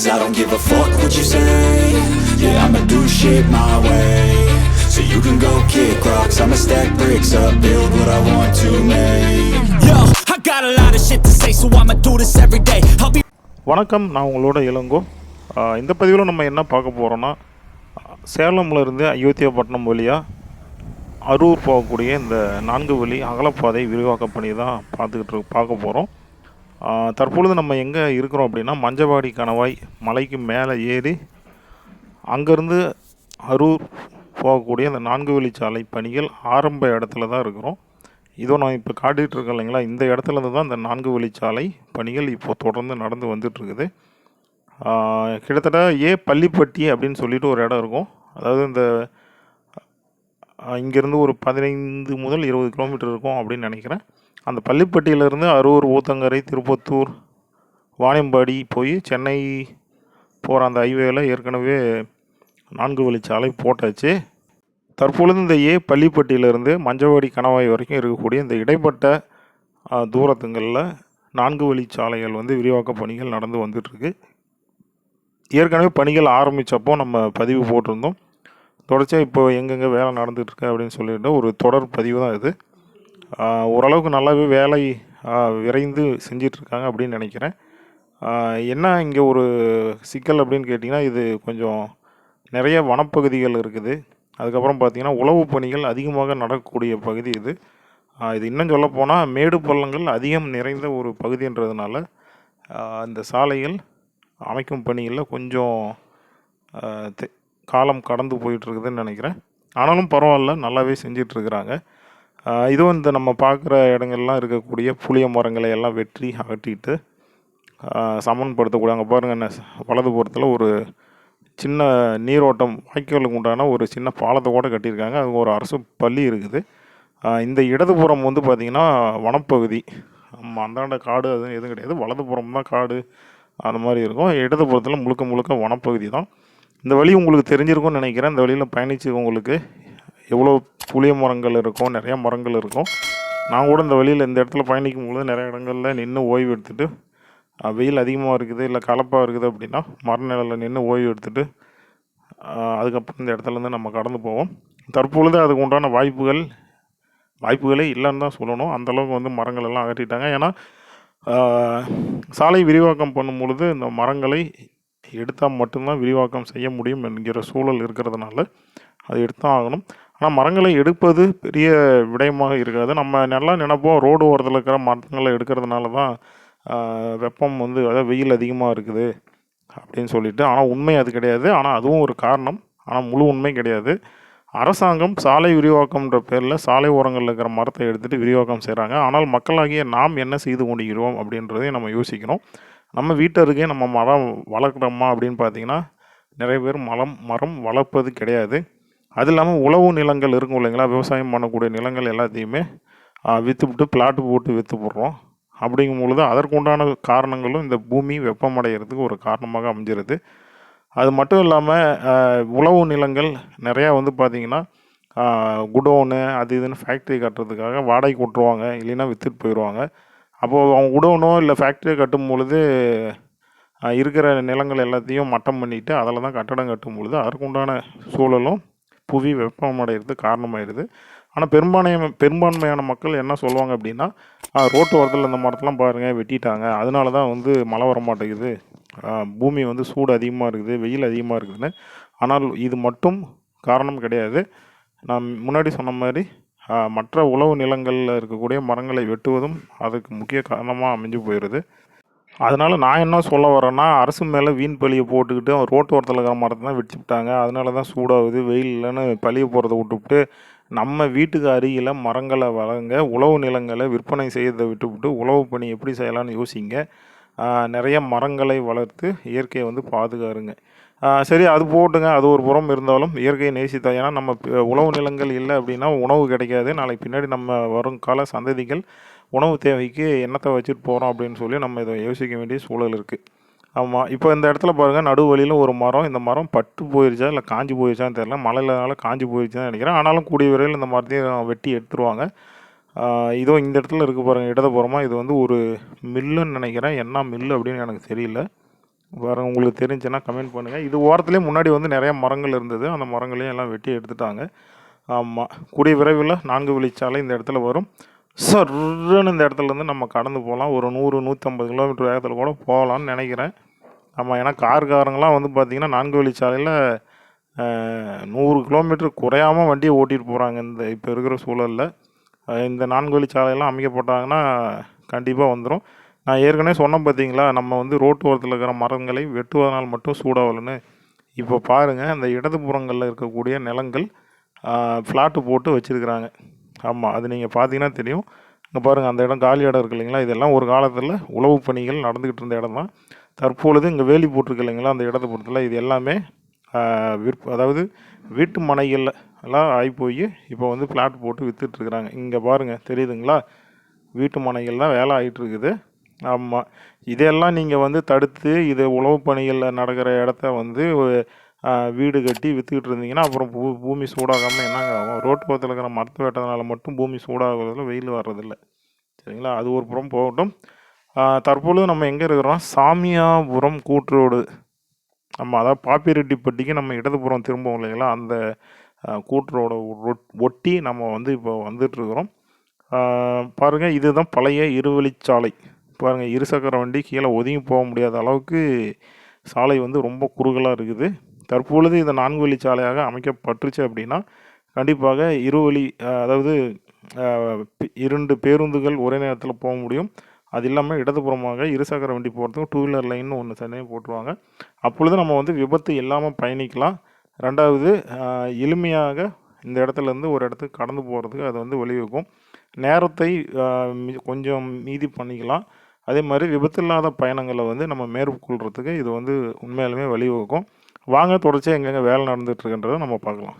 Cause I don't give a fuck what you say Yeah, I'ma do shit my way So you can go kick rocks I'ma stack bricks up Build what I want to make Yo, I got a lot of shit to say, so I'ma do this every day. I'll be வணக்கம் நான் உங்களோட இளங்கோ இந்த பதிவில் நம்ம என்ன பார்க்க போகிறோன்னா சேலம்ல இருந்து அயோத்தியாப்பட்டினம் வழியாக அரூர் போகக்கூடிய இந்த நான்கு வழி அகலப்பாதை விரிவாக்க பணி தான் பார்த்துக்கிட்டு பார்க்க போகிறோம் தற்பொழுது நம்ம எங்கே இருக்கிறோம் அப்படின்னா மஞ்சவாடி கணவாய் மலைக்கு மேலே ஏறி அங்கேருந்து அரூர் போகக்கூடிய அந்த நான்கு வழிச்சாலை பணிகள் ஆரம்ப இடத்துல தான் இருக்கிறோம். இதோ நான் இப்போ காட்டிகிட்ருக்கேன் இல்லைங்களா இந்த இடத்துல இருந்து தான் இந்த நான்கு வழிச்சாலை பணிகள் இப்போ தொடர்ந்து நடந்து வந்துட்டுருக்குது. கிட்டத்தட்ட ஏ பள்ளிப்பட்டி அப்படின்னு சொல்லிட்டு ஒரு இடம் இருக்கும். அதாவது இந்த இங்கேருந்து ஒரு பதினைந்து முதல் இருபது கிலோமீட்டர் இருக்கும் அப்படின்னு நினைக்கிறேன். அந்த பள்ளிப்பட்டியிலேருந்து அரூர் ஊத்தங்கரை திருப்பத்தூர் வாணியம்பாடி போய் சென்னை போகிற அந்த ஹைவேயில் ஏற்கனவே நான்கு வழிச்சாலை போட்டாச்சு. தற்பொழுது இந்த ஏ பள்ளிப்பட்டியிலிருந்து மஞ்சவாடி கணவாய் வரைக்கும் இருக்கக்கூடிய இந்த இடைப்பட்ட தூரத்துங்களில் நான்கு வழிச்சாலைகள் வந்து விரிவாக்க பணிகள் நடந்து வந்துட்டுருக்கு ஏற்கனவே பணிகள் ஆரம்பித்தப்போ நம்ம பதிவு போட்டிருந்தோம். தொடர்ச்சியாக இப்போ எங்கெங்கே வேலை நடந்துகிட்ருக்கு அப்படின்னு சொல்லிட்டு ஒரு தொடர் பதிவு தான் இது. ஓரளவுக்கு நல்லாவே வேலை விரைந்து செஞ்சிட்ருக்காங்க அப்படின்னு நினைக்கிறேன். என்ன இங்கே ஒரு சிக்கல் அப்படின்னு கேட்டிங்கன்னா இது கொஞ்சம் நிறைய வனப்பகுதிகள் இருக்குது. அதுக்கப்புறம் பார்த்திங்கன்னா உழவு பணிகள் அதிகமாக நடக்கக்கூடிய பகுதி இது. இது இன்னும் சொல்லப்போனால் மேடு பள்ளங்கள் அதிகம் நிறைந்த ஒரு பகுதின்றதுனால இந்த சாலைகள் அமைக்கும் பணிகளில் கொஞ்சம் காலம் கடந்து போயிட்டுருக்குதுன்னு நினைக்கிறேன். ஆனாலும் பரவாயில்ல நல்லாவே செஞ்சிட்ருக்குறாங்க இதுவும் இந்த நம்ம பார்க்குற இடங்கள்லாம் இருக்கக்கூடிய புளிய மரங்களை எல்லாம் வெற்றி அகற்றிட்டு ஆஹ் சமன்படுத்தக்கூடிய அங்கே பாருங்கள் என்ன வலதுபுறத்தில் ஒரு சின்ன நீரோட்டம் வாய்க்காலுக்கு உண்டான ஒரு சின்ன பாலத்தை கூட கட்டியிருக்காங்க. அது ஒரு அரசு பள்ளி இருக்குது. இந்த இடதுபுறம் வந்து பார்த்திங்கன்னா வனப்பகுதி. அந்தாண்ட காடு அது எதுவும் கிடையாது. வலதுபுறம் தான் காடு. அந்த மாதிரி இருக்கும். இடதுபுறத்தில் முழுக்க முழுக்க வனப்பகுதி தான். இந்த வழி உங்களுக்கு தெரிஞ்சிருக்கும்னு நினைக்கிறேன். இந்த வழியில் பயணித்து உங்களுக்கு எவ்வளோ புளிய மரங்கள் இருக்கும் நிறையா மரங்கள் இருக்கும் நான் கூட இந்த வழியில் இந்த இடத்துல பயணிக்கும் பொழுது நிறைய இடங்களில் நின்று ஓய்வு எடுத்துகிட்டு வெயில் அதிகமாக இருக்குது இல்லை கலப்பாக இருக்குது அப்படின்னா மரநிழலில் நின்று ஓய்வு எடுத்துட்டு அதுக்கப்புறம் இந்த இடத்துலேருந்து நம்ம கடந்து போவோம். தற்பொழுது அதுக்கு உண்டான வாய்ப்புகள் வாய்ப்புகளே இல்லைன்னு தான் சொல்லணும். அந்தளவுக்கு வந்து மரங்கள் எல்லாம் அகற்றிட்டாங்க. ஏன்னா சாலை விரிவாக்கம் பண்ணும் பொழுது இந்த மரங்களை எடுத்தால் மட்டும்தான் விரிவாக்கம் செய்ய முடியும் என்கிற சூழல் இருக்கிறதுனால அது எடுத்தான் ஆகணும். ஆனால் மரங்களை எடுப்பது பெரிய விடயமாக இருக்காது. நம்ம நல்லா நினைப்போம் ரோடு ஓரத்தில் இருக்கிற மரங்களை எடுக்கிறதுனால தான் வெப்பம் வந்து அதாவது வெயில் அதிகமாக இருக்குது அப்படின்னு சொல்லிட்டு. ஆனால் உண்மை அது கிடையாது. ஆனால் அதுவும் ஒரு காரணம். ஆனால் முழு உண்மை கிடையாது. அரசாங்கம் சாலை விரிவாக்கம்ன்ற பேரில் சாலை ஓரங்களில் இருக்கிற மரத்தை எடுத்துகிட்டு விரிவாக்கம் செய்கிறாங்க ஆனால் மக்களாகிய நாம் என்ன செய்து கொண்டிருக்கிறோம் அப்படின்றதையும் நம்ம யோசிக்கணும் நம்ம வீட்டருகே நம்ம மரம் வளர்க்குறோமா அப்படின்னு பார்த்தீங்கன்னா நிறைய பேர் மரம் மரம் வளர்ப்பது கிடையாது. அது இல்லாமல் உழவு நிலங்கள் இருக்கும் இல்லைங்களா? விவசாயம் பண்ணக்கூடிய நிலங்கள் எல்லாத்தையுமே விற்றுவிட்டு பிளாட்டு போட்டு விற்று போடுறோம் அப்படிங்கும் பொழுது அதற்குண்டான காரணங்களும் இந்த பூமி வெப்பமடைகிறதுக்கு ஒரு காரணமாக அமைஞ்சிருது. அது மட்டும் இல்லாமல் உழவு நிலங்கள் நிறையா வந்து பார்த்திங்கன்னா குடோனு அது இதுன்னு ஃபேக்ட்ரி கட்டுறதுக்காக வாடகை கொட்டுருவாங்க இல்லைன்னா விற்றுட்டு போயிடுவாங்க. அப்போது அவங்க உடனோ இல்லை ஃபேக்ட்ரியை கட்டும் பொழுது இருக்கிற நிலங்கள் எல்லாத்தையும் மட்டம் பண்ணிட்டு அதில் தான் கட்டடம் கட்டும் பொழுது அதற்குண்டான சூழலும் புவி வெப்பமடைகிறது காரணமாயிடுது. ஆனால் பெரும்பான்மை பெரும்பான்மையான மக்கள் என்ன சொல்லுவாங்க அப்படின்னா ரோட்டு ஓரத்தில் இந்த மரத்தெல்லாம் பாருங்கள் வெட்டிட்டாங்க. அதனால தான் வந்து மழை வர மாட்டேங்குது பூமி வந்து சூடு அதிகமாக இருக்குது வெயில் அதிகமாக இருக்குதுன்னு. ஆனால் இது மட்டும் காரணம் கிடையாது. நான் முன்னாடி சொன்ன மாதிரி மற்ற உழவு நிலங்களில் இருக்கக்கூடிய மரங்களை வெட்டுவதும் அதுக்கு முக்கிய காரணமாக அமைஞ்சு போயிடுது அதனால் நான் என்ன சொல்ல வரேன்னா அரசு மேலே வீண் பழியை போட்டுக்கிட்டு ரோட்டு ஓரத்தில் இருக்கிற மரத்தை தான் வெடிச்சு விட்டாங்க. அதனால தான் சூடாகுது வெயில் இல்லைன்னு பழிய போகிறத விட்டுவிட்டு நம்ம வீட்டுக்கு அருகில் மரங்களை வளங்க உழவு நிலங்களை விற்பனை செய்யறதை விட்டுவிட்டு உழவு பணி எப்படி செய்யலாம்னு யோசிங்க. நிறைய மரங்களை வளர்த்து இயற்கையை வந்து பாதுகாருங்க. சரி அது போட்டுங்க. அது ஒரு புறம் இருந்தாலும் இயற்கையை நேசித்தா ஏன்னா நம்ம ப- உழவு நிலங்கள் இல்லை அப்படின்னா உணவு கிடைக்காது. நாளைக்கு பின்னாடி நம்ம வருங்கால சந்ததிகள் உணவு தேவைக்கு என்னத்தை வச்சுட்டு போகிறோம் அப்படின்னு சொல்லி நம்ம இதை யோசிக்க வேண்டிய சூழல் இருக்குது ஆமாம் இப்போ இந்த இடத்துல பாருங்கள் நடு வழியில் ஒரு மரம். இந்த மரம் பட்டு போயிருச்சா இல்லை காஞ்சி போயிருச்சான்னு தெரில மழையிலனால காஞ்சி போயிருச்சுன்னு நினைக்கிறேன். ஆனாலும் கூடிய விரைவில் இந்த மரத்தையும் வெட்டி எடுத்துருவாங்க. இதோ இந்த இடத்துல இருக்குது பாருங்கள் இடதுபுறமா இது வந்து ஒரு மில்லுன்னு நினைக்கிறேன். என்ன மில்லு அப்படின்னு எனக்கு தெரியல. பாருங்க உங்களுக்கு தெரிஞ்சுன்னா கமெண்ட் பண்ணுங்கள் இது ஓரத்துலேயே முன்னாடி வந்து நிறைய மரங்கள் இருந்தது. அந்த மரங்களையும் எல்லாம் வெட்டி எடுத்துட்டாங்க. ஆமாம் கூடிய விரைவில் நான்கு வழிச்சாலை இந்த இடத்துல வரும். சர்ன்னு இந்த இடத்துல இருந்து நம்ம கடந்து போகலாம். ஒரு நூறு நூற்றம்பது கிலோமீட்டர் வேகத்தில் கூட போகலான்னு நினைக்கிறேன். ஆமாம் ஏன்னா கார்காரங்களாம் வந்து பார்த்திங்கன்னா நான்கு வழிச்சாலையில் நூறு கிலோமீட்டர் குறையாமல் வண்டியை ஓட்டிகிட்டு போகிறாங்க இந்த இப்போ இருக்கிற சூழலில். இந்த நான்கு வழிச்சாலையெல்லாம் அமைக்கப்பட்டாங்கன்னா கண்டிப்பாக வந்துடும் நான் ஏற்கனவே சொன்னேன் பார்த்தீங்களா நம்ம வந்து ரோட்டு ஓரத்தில் இருக்கிற மரங்களை வெட்டுவதனால் மட்டும் சூடாகலன்னு இப்போ பாருங்கள் அந்த இடதுபுறங்களில் இருக்கக்கூடிய நிலங்கள் ஃப்ளாட்டு போட்டு வச்சுருக்குறாங்க. ஆமாம் அது நீங்கள் பார்த்தீங்கன்னா தெரியும். இங்கே பாருங்கள் அந்த இடம் காலி இடம் இருக்கு இல்லைங்களா? இதெல்லாம் ஒரு காலத்தில் உழவு பணிகள் நடந்துக்கிட்டு இருந்த இடம் தான் தற்பொழுது இங்கே வேலி போட்டிருக்கு இல்லைங்களா அந்த இடதுபுறத்தில். இது எல்லாமே ஆஹ் விற்ப அதாவது வீட்டு மனைகளில் எல்லாம் ஆகி போய் இப்போ வந்து ஃப்ளாட் போட்டு விற்றுட்ருக்குறாங்க இங்கே பாருங்கள் தெரியுதுங்களா? வீட்டு மனைகள் தான் வேலை ஆகிட்டு இருக்குது ஆமாம் இதெல்லாம் நீங்கள் வந்து தடுத்து இது உழவு பணிகளில் நடக்கிற இடத்த வந்து வீடு கட்டி விற்றுக்கிட்டு இருந்தீங்கன்னா அப்புறம் பூ பூமி சூடாகாமல் என்னங்க ஆகும்? ரோட்டு பக்கத்தில் இருக்கிற மரத்தை வெட்டதுனால மட்டும் பூமி சூடாகிறதுல வெயில் வர்றதில்ல. சரிங்களா? அது ஒரு புறம் போகட்டும். தற்பொழுது நம்ம எங்கே இருக்கிறோம்? சாமியாபுரம் கூட்டுரோடு நம்ம அதாவது பாப்பிரெட்டிப்பட்டிக்கு நம்ம இடதுபுறம் திரும்புவோம் இல்லைங்களா? அந்த கூட்டுரோட ஒட்டி நம்ம வந்து இப்போ வந்துட்டுருக்குறோம். பாருங்கள் இதுதான் பழைய இருவழிச்சாலை. பாருங்கள் இருசக்கர வண்டி கீழே ஒதுங்கி போக முடியாத அளவுக்கு சாலை வந்து ரொம்ப குறுகலாக இருக்குது. தற்பொழுது இது நான்கு வழிச்சாலையாக அமைக்கப்பட்டுருச்சு அப்படின்னா கண்டிப்பாக இருவழி அதாவது இரண்டு பேருந்துகள் ஒரே நேரத்தில் போக முடியும். அது இல்லாமல் இடதுபுறமாக இருசக்கர வண்டி போகிறதுக்கும் டூ வீலர் லைன்னு ஒன்று தனியாக போட்டுருவாங்க. அப்பொழுது நம்ம வந்து விபத்து இல்லாமல் பயணிக்கலாம். ரெண்டாவது எளிமையாக இந்த இடத்துல இருந்து ஒரு இடத்துக்கு கடந்து போகிறதுக்கு அது வந்து வழிவகுக்கும். நேரத்தை மி- கொஞ்சம் மீதி பண்ணிக்கலாம். அதே மாதிரி விபத்தில்லாத பயணங்களை வந்து நம்ம மேற்கொள்கிறதுக்கு இது வந்து உண்மையாலுமே வழிவகுக்கும். வாங்க தொடர்ச்சியாக எங்கெங்கே வேலை நடந்துகிட்ருக்குன்றதை நம்ம பார்க்கலாம்.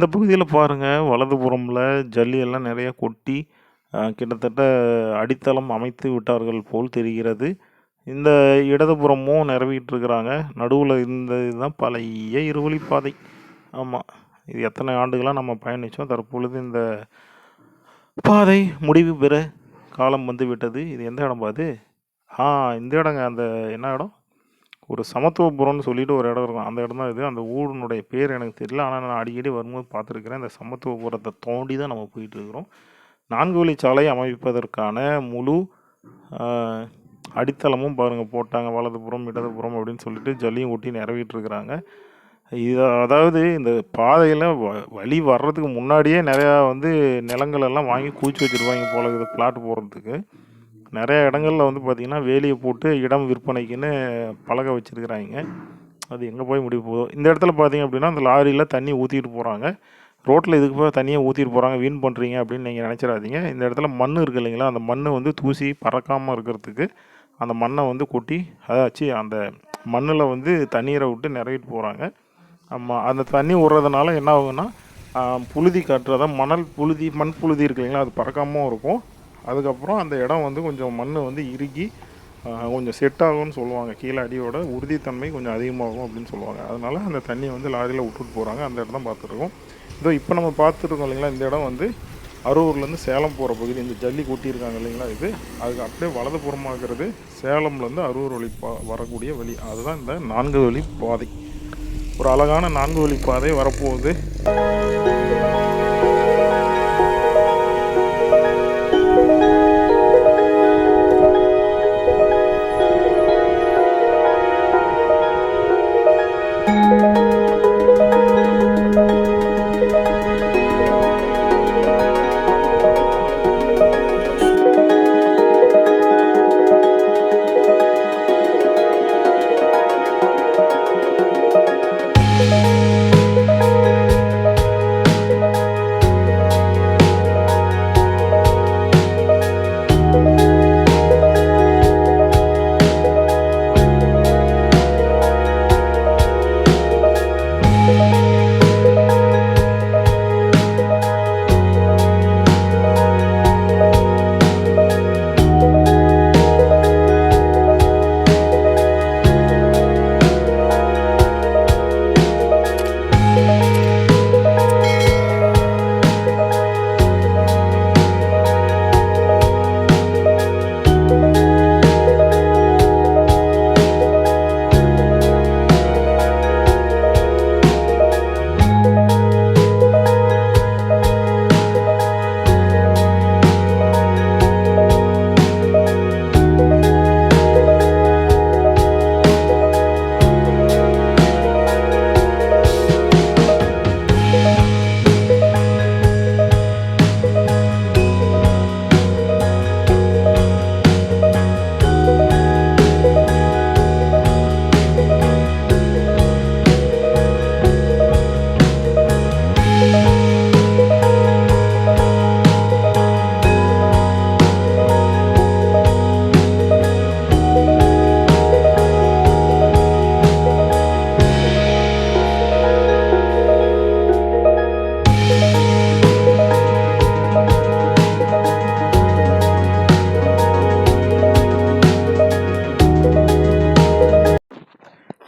இந்த பகுதியில் பாருங்கள் வலதுபுறமில் ஜல்லியெல்லாம் நிறைய கொட்டி கிட்டத்தட்ட அடித்தளம் அமைத்து விட்டார்கள் போல் தெரிகிறது. இந்த இடதுபுறமும் நிரவிட்டு இருக்கிறாங்க. நடுவில் இந்த இதுதான் பழைய இருவழிப்பாதை ஆமாம் இது எத்தனை ஆண்டுகளாக நம்ம பயணித்தோம் தற்பொழுது இந்த பாதை முடிவு பெற காலம் வந்து விட்டது. இது எந்த இடம் பாது ஆ இந்த இடங்க அந்த என்ன இடம்? ஒரு சமத்துவபுரம்னு சொல்லிட்டு ஒரு இடம் இருக்கும். அந்த இடம் தான் இது. அந்த ஊரினுடைய பேர் எனக்கு தெரியல. ஆனால் நான் அடிக்கடி வரும்போது பார்த்துருக்கிறேன். இந்த சமத்துவபுரத்தை தோண்டி தான் நம்ம போயிட்டு இருக்கிறோம். நான்கு வழிச்சாலை அமைப்பதற்கான முழு அடித்தளமும் பாருங்கள் போட்டாங்க. வலதுபுறம் இடதுபுறம் அப்படின்னு சொல்லிட்டு ஜல்லியும் ஒட்டி நிறவிட்டுருக்குறாங்க இது அதாவது இந்த பாதையில் வ வழி வர்றதுக்கு முன்னாடியே நிறையா வந்து நிலங்கள் எல்லாம் வாங்கி குவிச்சு வச்சுருவாங்க போல இது பிளாட் போடுறதுக்கு. நிறைய இடங்கள்ல வந்து பார்த்திங்கன்னா வேலியை போட்டு இடம் விற்பனைக்குன்னு பழக வச்சுருக்குறாங்க. அது எங்கே போய் முடிய போகுதோ? இந்த இடத்துல பார்த்தீங்க அப்படின்னா அந்த லாரியில் தண்ணி ஊற்றிட்டு போகிறாங்க ரோட்டில் இதுக்கு போய் தண்ணியை ஊற்றிட்டு போகிறாங்க வீண் பண்ணுறீங்க அப்படின்னு நீங்கள் நினச்சிடாதீங்க. இந்த இடத்துல மண் இருக்குது இல்லைங்களா? அந்த மண் வந்து தூசி பறக்காமல் இருக்கிறதுக்கு அந்த மண்ணை வந்து கொட்டி அதாச்சு அந்த மண்ணில் வந்து தண்ணீரை விட்டு நிறையிட்டு போகிறாங்க ஆமாம் அந்த தண்ணி விட்றதுனால என்ன ஆகுன்னா புழுதி காட்டுறதா மணல் புழுதி மண் புழுதி இருக்கு இல்லைங்களா? அது பறக்காமல் இருக்கும். அதுக்கப்புறம் அந்த இடம் வந்து கொஞ்சம் மண் வந்து இறுகி கொஞ்சம் செட் ஆகும்னு சொல்லுவாங்க. கீழே அடியோட உறுதித்தன்மை கொஞ்சம் அதிகமாகும் அப்படின்னு சொல்லுவாங்க. அதனால் அந்த தண்ணியை வந்து லாரியில் விட்டுட்டு போகிறாங்க அந்த இடம் தான் பார்த்துருக்கோம். இதோ இப்போ நம்ம பார்த்துருக்கோம் இல்லைங்களா இந்த இடம் வந்து அரூர்லேருந்து சேலம் போகிற பகுதி. இந்த ஜல்லி கொட்டியிருக்காங்க இல்லைங்களா இது. அதுக்கு அப்படியே வலதுபுறமாக இருக்கிறது சேலம்லேருந்து அரூர் வழி பா வரக்கூடிய வழி. அதுதான் இந்த நான்கு வழி பாதை. ஒரு அழகான நான்கு வழி பாதை வரப்போகுது.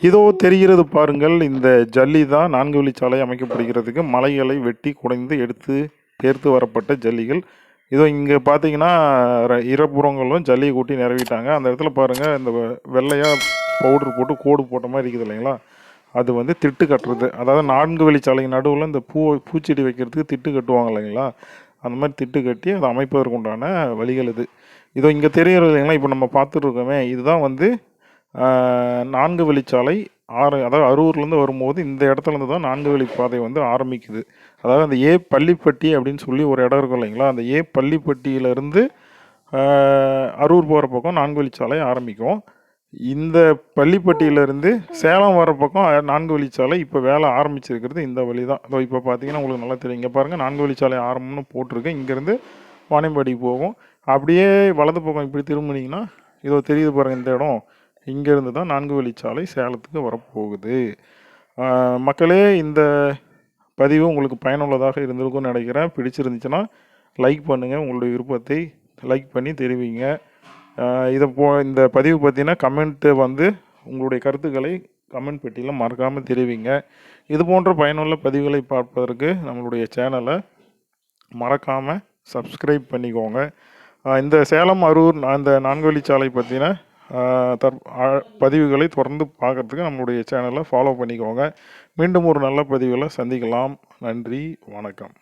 இதோ தெரிகிறது பாருங்கள் இந்த ஜல்லி தான் நான்கு வழிச்சாலை அமைக்கப்படுகிறதுக்கு மலைகளை வெட்டி குடைந்து எடுத்து சேர்த்து வரப்பட்ட ஜல்லிகள். இதோ இங்கே பார்த்தீங்கன்னா இருபுறங்களும் ஜல்லியை கூட்டி நிறவிட்டாங்க அந்த இடத்துல பாருங்கள் இந்த வெ- பவுடர் போட்டு கோடு போட்ட மாதிரி இருக்குது இல்லைங்களா? அது வந்து திட்டு கட்டுறது. அதாவது நான்கு வழிச்சாலை நடுவில் இந்த பூ பூச்செடி வைக்கிறதுக்கு திட்டு கட்டுவாங்க இல்லைங்களா? அந்த மாதிரி திட்டு கட்டி அதை அமைப்பதற்கு உண்டான வழிகள் இது. இதோ இங்கே தெரிகிறது இல்லைங்களா? இப்போ நம்ம பார்த்துட்ருக்கோமே இதுதான் வந்து நான்கு வழிச்சாலை ஆறு அதாவது அரூர்லேருந்து வரும்போது இந்த இடத்துல இருந்து தான் நான்கு வழி பாதை வந்து ஆரம்பிக்குது. அதாவது அந்த ஏ பள்ளிப்பட்டி அப்படின்னு சொல்லி ஒரு இடம் இருக்கும் இல்லைங்களா? அந்த ஏ பள்ளிப்பட்டியிலேருந்து அரூர் போகிற பக்கம் நான்கு வழிச்சாலை ஆரம்பிக்கும். இந்த பள்ளிப்பட்டியிலேருந்து சேலம் வர பக்கம் நான்கு வழிச்சாலை இப்போ வேலை ஆரம்பிச்சிருக்கிறது இந்த வழி தான் இதோ இப்போ பார்த்தீங்கன்னா உங்களுக்கு நல்லா தெரியும். இங்கே பாருங்கள் நான்கு வழிச்சாலை ஆரம்பம்னு போட்டிருக்கு. இங்கேருந்து வாணியம்பாடிக்கு போகும். அப்படியே வலது பக்கம் இப்படி திரும்பினீங்கன்னா இதோ தெரியுது பாருங்கள் இந்த இடம். இங்கேருந்து தான் நான்கு வழிச்சாலை சேலத்துக்கு வரப்போகுது. மக்களே இந்த பதிவு உங்களுக்கு பயனுள்ளதாக இருந்திருக்கும்னு நினைக்கிறேன். பிடிச்சிருந்துச்சுன்னா லைக் பண்ணுங்கள் உங்களுடைய விருப்பத்தை லைக் பண்ணி தெரிவிங்க. இதை போ இந்த பதிவு பற்றின கமெண்ட்டு வந்து உங்களுடைய கருத்துக்களை கமெண்ட் பெட்டியில் மறக்காமல் தெரிவிங்க. இது போன்ற பயனுள்ள பதிவுகளை பார்ப்பதற்கு நம்மளுடைய சேனலை மறக்காமல் சப்ஸ்கிரைப் பண்ணிக்கோங்க. இந்த சேலம் அரூர் அந்த இந்த நான்கு வழிச்சாலை பற்றின தற் பதிவுகளை தொடர்ந்து பார்க்கறதுக்கு நம்மளுடைய சேனலை ஃபாலோ பண்ணிக்கோங்க. மீண்டும் ஒரு நல்ல பதிவில் சந்திக்கலாம். நன்றி வணக்கம்.